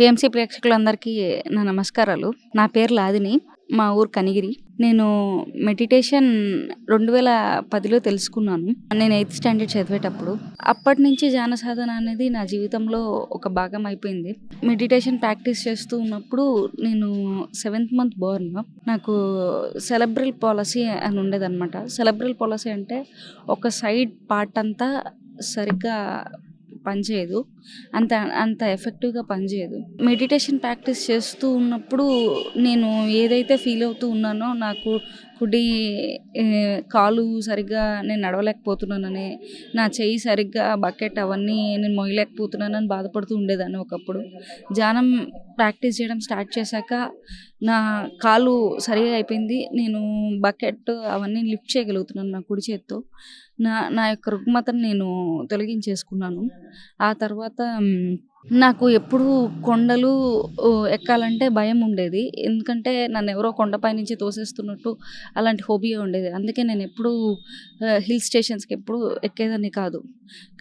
PMC ప్రేక్షకులందరికీ నా నమస్కారాలు. నా పేరు లాదిని. మా ఊరు కనిగిరి. నేను మెడిటేషన్ రెండు వేల పదిలో తెలుసుకున్నాను. నేను ఎయిత్ స్టాండర్డ్ చదివేటప్పుడు. అప్పటి నుంచి ధ్యాన సాధన అనేది నా జీవితంలో ఒక భాగం అయిపోయింది. మెడిటేషన్ ప్రాక్టీస్ చేస్తూ ఉన్నప్పుడు నేను సెవెంత్ మంత్ బోర్న్. నాకు సెలబ్రల్ పాలసీ అని ఉండేదన్నమాట. సెలబ్రల్ పాలసీ అంటే ఒక సైడ్ పార్ట్ అంతా సరిగ్గా పనిచేయదు అంత అంత ఎఫెక్టివ్గా పనిచేయదు మెడిటేషన్ ప్రాక్టీస్ చేస్తూ ఉన్నప్పుడు నేను ఏదైతే ఫీల్ అవుతూ ఉన్నానో నాకు కుడి కాలు సరిగ్గా నేను నడవలేకపోతున్నానని నా చెయ్యి సరిగ్గా బకెట్ అవన్నీ నేను మొయ్యలేకపోతున్నానని బాధపడుతూ ఉండేదాన్ని ఒకప్పుడు. ధ్యానం ప్రాక్టీస్ చేయడం స్టార్ట్ చేశాక నా కాలు సరిగా అయిపోయింది. నేను బకెట్ అవన్నీ లిఫ్ట్ చేయగలుగుతున్నాను నా కుడి చేత్తో. నా నా యొక్క రుగ్మతను నేను తొలగించేసుకున్నాను. ఆ తర్వాత నాకు ఎప్పుడూ కొండలు ఎక్కాలంటే భయం ఉండేది. ఎందుకంటే నన్ను ఎవరో కొండపై నుంచి తోసేస్తున్నట్టు అలాంటి హోబియా ఉండేది. అందుకే నేను ఎప్పుడూ హిల్ స్టేషన్స్కి ఎప్పుడు ఎక్కేదాన్ని కాదు.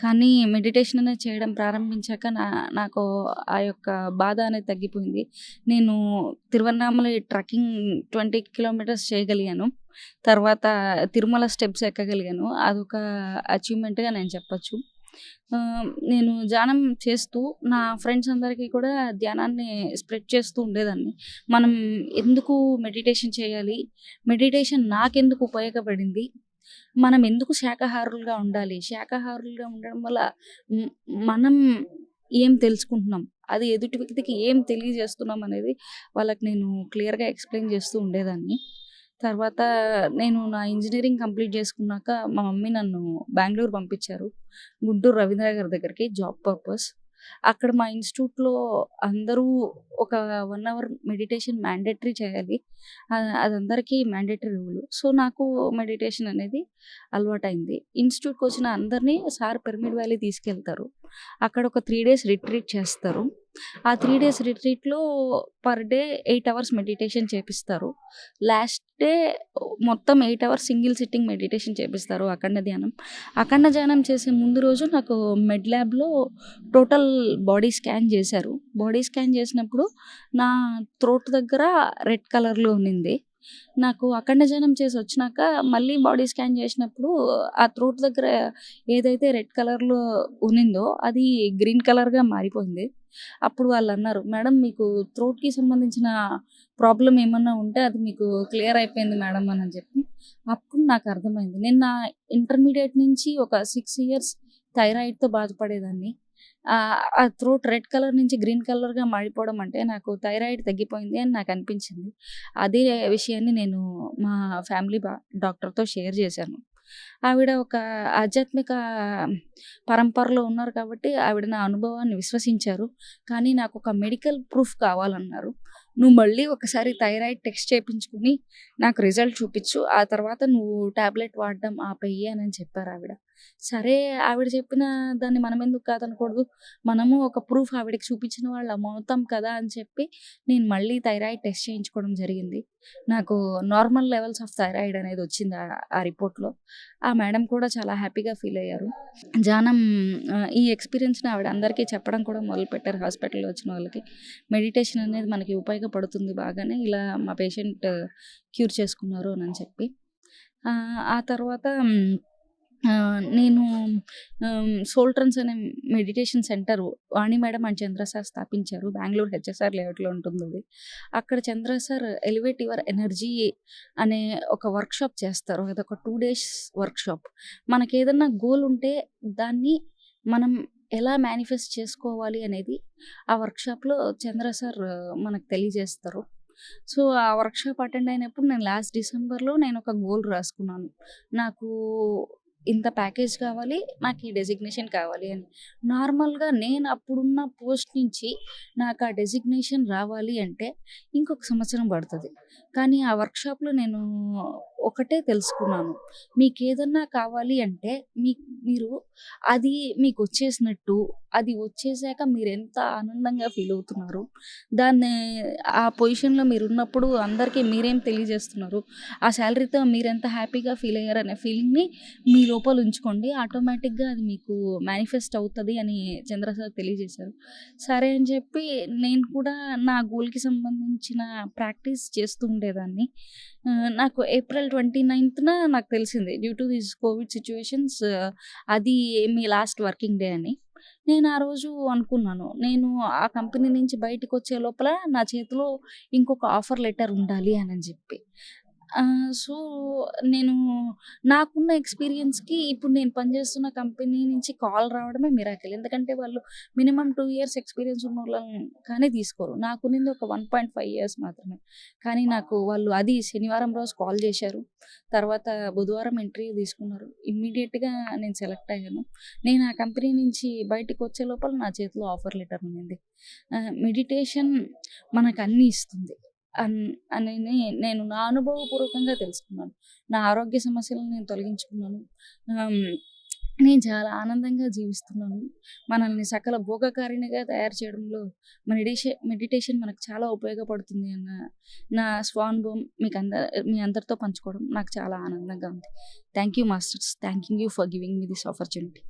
కానీ మెడిటేషన్ అనేది చేయడం ప్రారంభించాక నా నాకు ఆ యొక్క బాధ అనేది తగ్గిపోయింది. నేను తిరువన్నామలై ట్రెక్కింగ్ ట్వంటీ కిలోమీటర్స్ చేయగలిగాను. తర్వాత తిరుమల స్టెప్స్ ఎక్కగలిగాను. అదొక అచీవ్మెంట్గా నేను చెప్పచ్చు. నేను ధ్యానం చేస్తూ నా ఫ్రెండ్స్ అందరికీ కూడా ధ్యానాన్ని స్ప్రెడ్ చేస్తూ ఉండేదాన్ని. మనం ఎందుకు మెడిటేషన్ చేయాలి? మెడిటేషన్ నాకెందుకు ఉపయోగపడింది? మనం ఎందుకు శాకాహారులుగా ఉండాలి? శాకాహారులుగా ఉండడం వల్ల మనం ఏం తెలుసుకుంటున్నాం? అది ఎదుటి వ్యక్తికి ఏం తెలియజేస్తున్నాం అనేది వాళ్ళకి నేను క్లియర్గా ఎక్స్ప్లెయిన్ చేస్తూ ఉండేదాన్ని. తర్వాత నేను నా ఇంజనీరింగ్ కంప్లీట్ చేసుకున్నాక మా మమ్మీ నన్ను బెంగళూరు పంపించారు. గుంటూరు రవీంద్ర గారి దగ్గరికి జాబ్ పర్పస్ అక్కడ మా ఇన్స్టిట్యూట్లో అందరూ ఒక వన్ అవర్ మెడిటేషన్ మ్యాండేటరీ చేయాలి. అది అందరికీ మ్యాండేటరీ రూల్ సో నాకు మెడిటేషన్ అనేది అలవాటైంది. ఇన్స్టిట్యూట్కి వచ్చిన అందరినీ సార్ పిరమిడ్ వ్యాలీ తీసుకెళ్తారు. అక్కడ ఒక త్రీ డేస్ రిట్రీట్ చేస్తారు. ఆ three days రిట్రీట్లో per day eight hours meditation చేపిస్తారు. లాస్ట్ డే మొత్తం eight hours single sitting meditation చేపిస్తారు అఖండ ధ్యానం. అఖండ ధ్యానం చేసే ముందు రోజు నాకు మెడ్ ల్యాబ్లో టోటల్ బాడీ స్కాన్ చేశారు. బాడీ స్కాన్ చేసినప్పుడు నా థ్రోట్ దగ్గర రెడ్ కలర్లో ఉన్నింది నాకు అఖండ జనం చేసి వచ్చినాక మళ్ళీ బాడీ స్కాన్ చేసినప్పుడు ఆ త్రోట్ దగ్గర ఏదైతే రెడ్ కలర్లో ఉన్నిందో అది గ్రీన్ కలర్గా మారిపోయింది. అప్పుడు వాళ్ళు అన్నారు మేడం మీకు థ్రోట్కి సంబంధించిన ప్రాబ్లం ఏమన్నా ఉంటే అది మీకు క్లియర్ అయిపోయింది మేడం అని చెప్పి అప్పుడు నాకు అర్థమైంది. నేను నా ఇంటర్మీడియట్ నుంచి ఒక సిక్స్ ఇయర్స్ థైరాయిడ్తో బాధపడేదాన్ని. ఆ, రెడ్ కలర్ నుంచి గ్రీన్ కలర్గా మారిపోవడం అంటే నాకు థైరాయిడ్ తగ్గిపోయింది అని నాకు అనిపించింది. అదే విషయాన్ని నేను మా ఫ్యామిలీ డాక్టర్తో షేర్ చేశాను. ఆవిడ ఒక ఆధ్యాత్మిక పరంపరలో ఉన్నారు కాబట్టి ఆవిడ నా అనుభవాన్ని విశ్వసించారు. కానీ నాకు ఒక మెడికల్ ప్రూఫ్ కావాలన్నారు. నువ్వు మళ్ళీ ఒకసారి థైరాయిడ్ టెస్ట్ చేయించుకుని నాకు రిజల్ట్ చూపించు. ఆ తర్వాత నువ్వు టాబ్లెట్ వాడడం ఆపేయి అని చెప్పారు ఆవిడ. సరే ఆవిడ చెప్పిన దాన్ని మనం ఎందుకు కాదనకూడదు. మనము ఒక ప్రూఫ్ ఆవిడకి చూపించిన వాళ్ళు అవుతాం కదా అని చెప్పి నేను మళ్ళీ థైరాయిడ్ టెస్ట్ చేయించుకోవడం జరిగింది. నాకు నార్మల్ లెవెల్స్ ఆఫ్ థైరాయిడ్ అనేది వచ్చింది ఆ- రిపోర్ట్లో. ఆ మేడం కూడా చాలా హ్యాపీగా ఫీల్ అయ్యారు. జానం ఈ ఎక్స్పీరియన్స్ని ఆవిడ అందరికీ చెప్పడం కూడా మొదలుపెట్టారు హాస్పిటల్లో వచ్చిన వాళ్ళకి. మెడిటేషన్ అనేది మనకి ఉపయోగపడుతుంది బాగానే. ఇలా మా పేషెంట్ క్యూర్ చేసుకున్నారు అని చెప్పి. ఆ, తర్వాత నేను సోల్ట్రన్స్ అనే meditation center Vani madam and Chandra sir స్థాపించారు. బెంగళూరు హెచ్ఎస్ఆర్ లేఅవుట్లో ఉంటుంది అది. అక్కడ Chandra sir elevate your energy అనే ఒక వర్క్షాప్ చేస్తారు. ఇది ఒక టూ డేస్ వర్క్షాప్ మనకి ఏదన్నా గోల్ ఉంటే దాన్ని మనం ఎలా మేనిఫెస్ట్ చేసుకోవాలి అనేది ఆ వర్క్షాప్లో చంద్ర సార్ మనకు తెలియజేస్తారు. సో ఆ వర్క్షాప్ అటెండ్ అయినప్పుడు నేను లాస్ట్ డిసెంబర్లో నేను ఒక గోల్ రాసుకున్నాను. నాకు ఇంత ప్యాకేజ్ కావాలి నాకు ఈ డెసిగ్నేషన్ కావాలి అని నార్మల్గా నేను అప్పుడున్న పోస్ట్ నుంచి నాకు ఆ డెసిగ్నేషన్ రావాలి అంటే ఇంకొక సంవత్సరం పడుతుంది కానీ ఆ వర్క్షాప్లో నేను ఒకటే తెలుసుకున్నాను. మీకు ఏదన్నా కావాలి అంటే మీ మీరు అది మీకు వచ్చేసినట్టు అది వచ్చేసాక మీరెంత ఆనందంగా ఫీల్ అవుతున్నారు దాన్ని ఆ పొజిషన్‌లో మీరు ఉన్నప్పుడు అందరికి మీరేం తెలియజేస్తున్నారు. ఆ సాలరీతో మీరెంత హ్యాపీగా ఫీల్ అయ్యారనే ఫీలింగ్‌ని మీ లోపల ఉంచుకోండి. ఆటోమేటిక్‌గా అది మీకు మేనిఫెస్ట్ అవుతుంది అని చంద్ర సార్ తెలియజేశారు. సరే అని చెప్పి నేను కూడా నా గోల్‌కి సంబంధించిన ప్రాక్టీస్ చేస్తూ ఉండేదాన్ని. నాకు ఏప్రిల్ 29థ్‌న నాకు తెలిసింది. Due to this COVID situations అది మీ లాస్ట్ వర్కింగ్ డే అని. నేను ఆ రోజు అనుకున్నాను. నేను ఆ కంపెనీ నుంచి బయటికొచ్చే లోపల నా చేతిలో ఇంకొక ఆఫర్ లెటర్ ఉండాలి అని చెప్పి. సో, నేను నాకున్న ఎక్స్‌పీరియన్స్‌కి ఇప్పుడు నేను పనిచేస్తున్న కంపెనీ నుంచి కాల్ రావడమే మిరాకిల్. ఎందుకంటే వాళ్ళు మినిమమ్ టూ ఇయర్స్ ఎక్స్‌పీరియన్స్ ఉన్న వాళ్ళని కానీ తీసుకోరు. నాకున్నది ఒక 1.5 ఇయర్స్ మాత్రమే. కానీ నాకు వాళ్ళు అది శనివారం రోజు కాల్ చేశారు. తర్వాత బుధవారం ఇంటర్వ్యూ తీసుకున్నారు. ఇమ్మీడియేట్‌గా నేను సెలెక్ట్ అయ్యాను. నేను ఆ కంపెనీ నుంచి బయటికొచ్చే లోపల నా చేతిలో ఆఫర్ లెటర్ ఉండింది. మెడిటేషన్ మెడిటేషన్ మనకన్నీ ఇస్తుంది. అన్ అనని నేను నా అనుభవపూర్వకంగా తెలుసుకున్నాను. నా ఆరోగ్య సమస్యలను నేను తొలగించుకున్నాను. నేను చాలా ఆనందంగా జీవిస్తున్నాను. మనల్ని సకల భోగకారిణిగా తయారు చేయడంలో మెడిటేషన్ మెడిటేషన్ మనకు చాలా ఉపయోగపడుతుంది అన్న నా స్వానుభవం మీకు అంద మీ అందరితో పంచుకోవడం నాకు చాలా ఆనందంగా ఉంది. Thank you masters. Thank you for giving me this opportunity.